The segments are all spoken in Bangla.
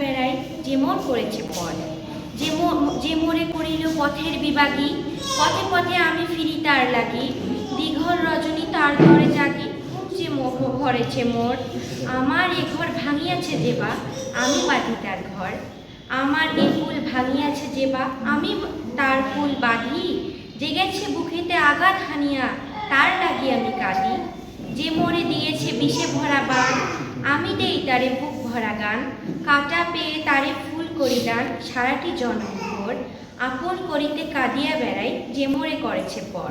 বেড়াই যেমন করেছে পর যে যে মোরে করিল পথের বিভাগী, পথে পথে আমি ফিরি তার লাগি। দীঘল রজনী তার ঘরে জাগি, যে মোহ ভরেছে মোর। আমার এ ঘর ভাঙিয়াছে যেবা আমি বাঁধি তার ঘর। আমার এ ফুল ভাঙিয়াছে যেবা আমি তার ফুল বাঁধি। জেগেছে বুকেতে আঘাত হানিয়া, তার লাগি আমি কাঁদি। যে মোরে দিয়েছে বিষে ভরা বান আমি দেই তারে বুক ভরা গান কাটা পেয়ে তারে ফুল করি দান সারাটি জনমভর আপন করিতে কাঁদিয়া বেড়াই যে মোরে করেছে পর।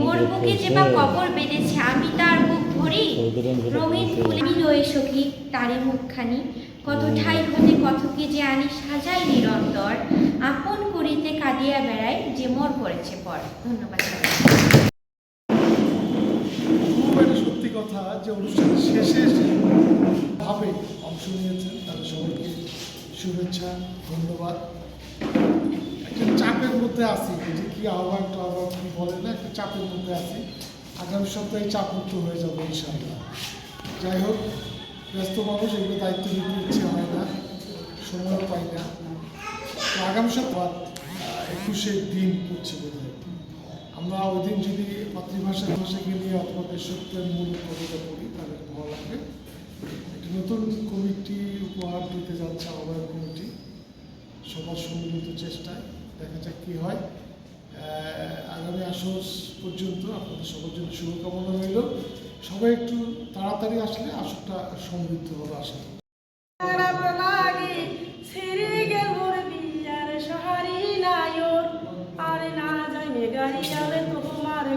মোর বুকে যে বা কবর বেঁধেছে আমি তার বুক ধরি। রঙিন ফুলে রয়ে সখী তারে মুখখানি। কত ঠাই হতে কত কতকে যে আনি সাজাই নিরন্তর। আপন করিতে কাঁদিয়া বেড়াই যে মোর করেছে পর। ধন্যবাদ। সত্যি কথা যে ধন্যবাদ। একটা চাপের মধ্যে আছি, যে কি আহ্বান টাহ্বান, কি বলে না, একটা চাপের মধ্যে আছি। আগামী সপ্তাহে চাপ মুক্ত হয়ে যাব ইনশাআল্লাহ। যাই হোক, ব্যস্ত মানুষ, এগুলো দায়িত্ব নিতে ইচ্ছে হয় না সময় পাই না। তো আগামী সপ্তাহ একুশে দিন পড়ছে বোধ আমরা ওই দিন যদি মাতৃভাষা ভাষাকে নিয়ে অথবা দেশত্বের মূল কবিতা পড়ি তাহলে ভালো লাগবে। একটি নতুন কমিটি উপহার দিতে যাচ্ছে আহ্বায়ক কমিটি। সবার সম্মিলিত চেষ্টায় দেখা যাক কী হয়। আগামী আসর পর্যন্ত আপনাদের সবার জন্য শুভকামনা রইল। সবাই একটু তাড়াতাড়ি আসলে আসরটা সমৃদ্ধ হবে আশা না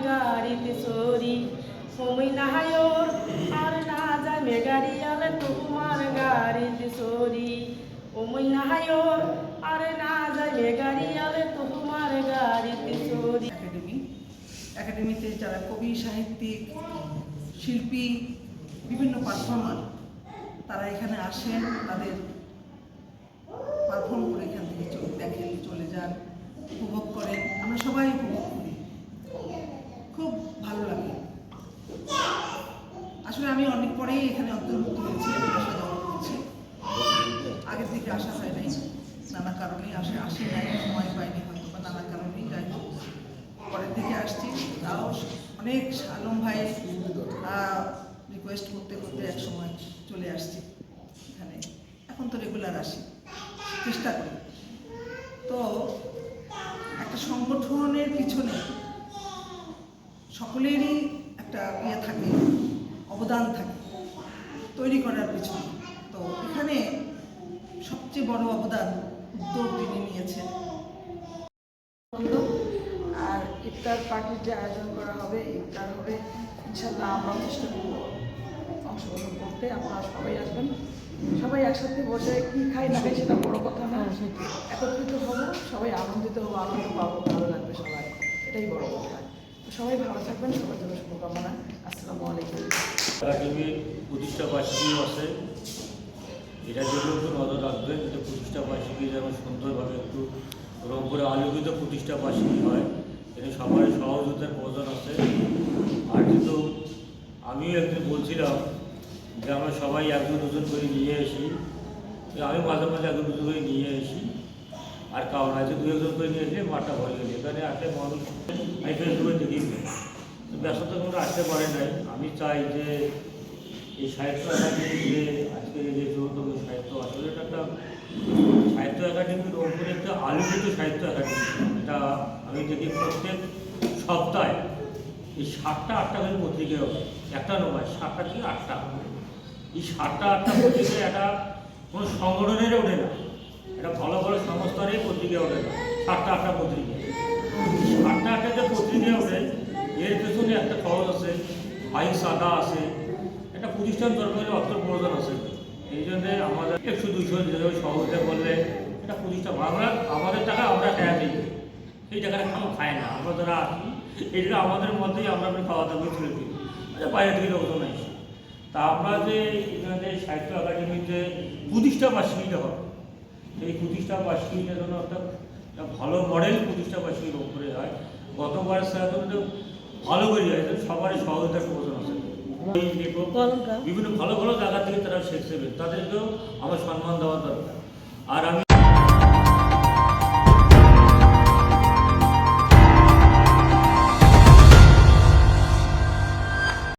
গাড়িতে চরি সময় নাহায়র আর না যাই মে গাড়ি আলে তোমার গাড়িতে চরি ওমই নাহায়র আর না যাই মে গাড়ি আলে তোমার গাড়িতে চরি একাডেমি। একাডেমিতে যারা কবি, সাহিত্যিক, শিল্পী, বিভিন্ন পারফর্মার, তারা এখানে আসেন, তাদের পারফর্ম করে এখান থেকে চলে দেখেন, চলে যান, উপভোগ করেন। আমরা সবাই উপভোগ করি। খুব ভালো লাগে। আসলে আমি অনেক পরেই এখানে অন্তর্ভুক্ত হয়েছি আগের থেকে আসা হয় নাই। নানা কারণেই আসে, আসি নাই, সময় পাইনি হয়তো বা নানা কারণেই যাই পরের দিকে আসছি, তাও অনেক আলম ভাই রিকোয়েস্ট করতে করতে এক সময় চলে আসছি এখানে। এখন তো রেগুলার আসি, চেষ্টা করি। তো একটা সংগঠনের পিছনে সকলেরই একটা ইয়ে থাকে, অবদান থাকে তৈরি করার পিছনে। তো এখানে সবচেয়ে বড় অবদান উদ্যোগ তিনি নিয়েছেন। আনন্দ আর ইফতার পার্টির যে আয়োজন করা হবে ইফতার হবে ইনশাল্লাহ আমরাও চেষ্টা করব অংশগ্রহণ করতে। আপনারা সবাই আসবেন। সবাই একসাথে বসে কি খাই না খাই সেটা বড় কথা না। একত্রিত হব সবাই আনন্দিত হব আনন্দ পাবো ভালো লাগবে সবাই। এটাই বড় কথা। তো সবাই ভালো থাকবেন সবার জন্য শুভকামনা। আসসালামু আলাইকুম। প্রতিষ্ঠা বার্ষিকী আছে। এটার জন্য একটু নজর রাখবেন এটা প্রতিষ্ঠা বার্ষিকী যেন সুন্দরভাবে একটু রংপুরে আলোকিত প্রতিষ্ঠা বার্ষিকী হয়। এটা সবারই সহযোগিতার প্রয়োজন আছে। আর কিন্তু আমিও একদিন বলছিলাম যে আমরা সবাই একজন দুজন করে নিয়ে আসি আমি মাঝে মাঝে একজন দুজন করে নিয়ে আসি আর কারণ আছে দু একজন করে নিয়ে এসে মাঠটা ভরে গেছে। এখানে আসে মানুষ আমি ফেসবুকে দেখি। ব্যস্ততা কোনো আসতে পারে নাই। আমি চাই যে এই সাহিত্য যে আজকে যে চৌদ্দম সাহিত্য আসলে এটা একটা সাহিত্য একাডেমির ওপরে একটা আলোকিত সাহিত্য একাডেমি। এটা আমি দেখি প্রত্যেক সপ্তাহে এই সাতটা আটটা করে পত্রিকা একটা নয়, সাতটা কি আটটা। এই সাতটা আটটা পত্রিকা একটা কোনো সংগঠনের ওঠে না। এটা ভালো ভালো সংস্থারই পত্রিকা ওঠে না, সাতটা আটটা পত্রিকা। সাতটা আটটা যে পত্রিকা ওঠে, এর পেছনে একটা খরচ আছে ভাই সাদা আছে, একটা প্রতিষ্ঠান দরকারে অর্থ প্রয়োজন আছে। এই জন্যে আমাদের একশো যেভাবে সহজে বললে এটা প্রতিষ্ঠান আমরা আমাদের টাকা আমরা খেয়া দিই। সেই টাকাটা খাওয়া খায় না। আমরা যারা আছি এটা আমাদের মধ্যেই আমরা আমরা খাওয়া দাওয়া তুলে দিই। আচ্ছা বাইরে থেকে লোকজন আসে তা আমরা যে এখানে সাহিত্য একাডেমির যে প্রতিষ্ঠা বার্ষিকীটা হবে এই প্রতিষ্ঠা বার্ষিকীটা যেন একটা ভালো মডেল প্রতিষ্ঠা বার্ষিকীর উপরে হয়। গতবার স্যার ভালো করে হয় সবারই সহযোগিতার প্রয়োজন বিভিন্ন ভালো ভালো জায়গা থেকে তারা শিখছে তাদেরকেও আমার সম্মান দেওয়া দরকার। আর আমি